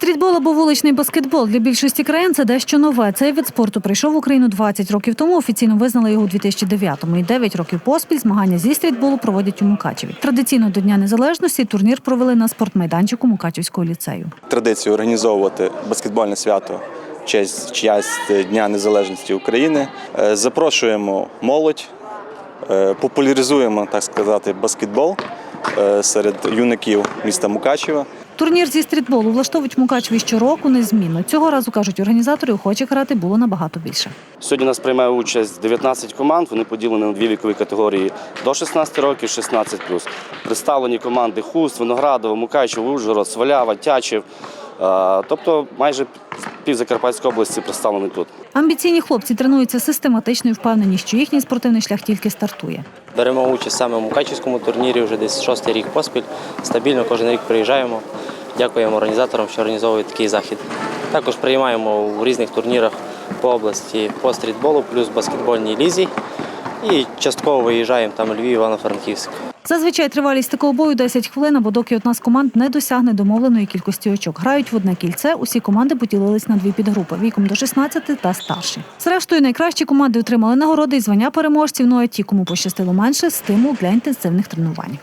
Стрітбол або вуличний баскетбол для більшості країн це дещо нове. Цей вид спорту прийшов в Україну 20 років тому. Офіційно визнали його у 2009-му. І 9 років поспіль змагання зі стрітболу проводять у Мукачеві. Традиційно до Дня Незалежності турнір провели на спортмайданчику Мукачевського ліцею. традицію організовувати баскетбольне свято в честь, честь Дня Незалежності України. Е, Запрошуємо молодь, е, популяризуємо, так сказати, баскетбол е, серед юнаків міста Мукачева. Турнір зі стрітболу влаштовують Мукачеві щороку незмінно. Цього разу кажуть організатори, охочих грати було набагато більше. Сьогодні нас приймає участь 19 команд. Вони поділені на дві вікові категорії до 16 років, 16 Представлені команди Хуст, Виноградово, Мукачево, Ужгород, Свалява, Тячів. Е, Тобто майже пів Закарпатської області представлені тут. Амбіційні хлопці тренуються систематично і впевнені, що їхній спортивний шлях тільки стартує. Беремо участь саме в Мукачівському турнірі вже десь шостий рік поспіль. Стабільно кожен рік приїжджаємо. Дякуємо організаторам, що організовують такий захід. Також приймаємо у різних турнірах по області по стрітболу, плюс баскетбольній лізі. І частково виїжджаємо там Львів, Івано-Франківськ. Зазвичай тривалість такого бою 10 хвилин, або доки одна з команд не досягне домовленої кількості очок. Грають в одне кільце. Усі команди поділились на дві підгрупи віком до 16 та старші. Зрештою, найкращі команди отримали нагороди і звання переможців. Ну а ті, кому пощастило менше, стимул для інтенсивних тренувань.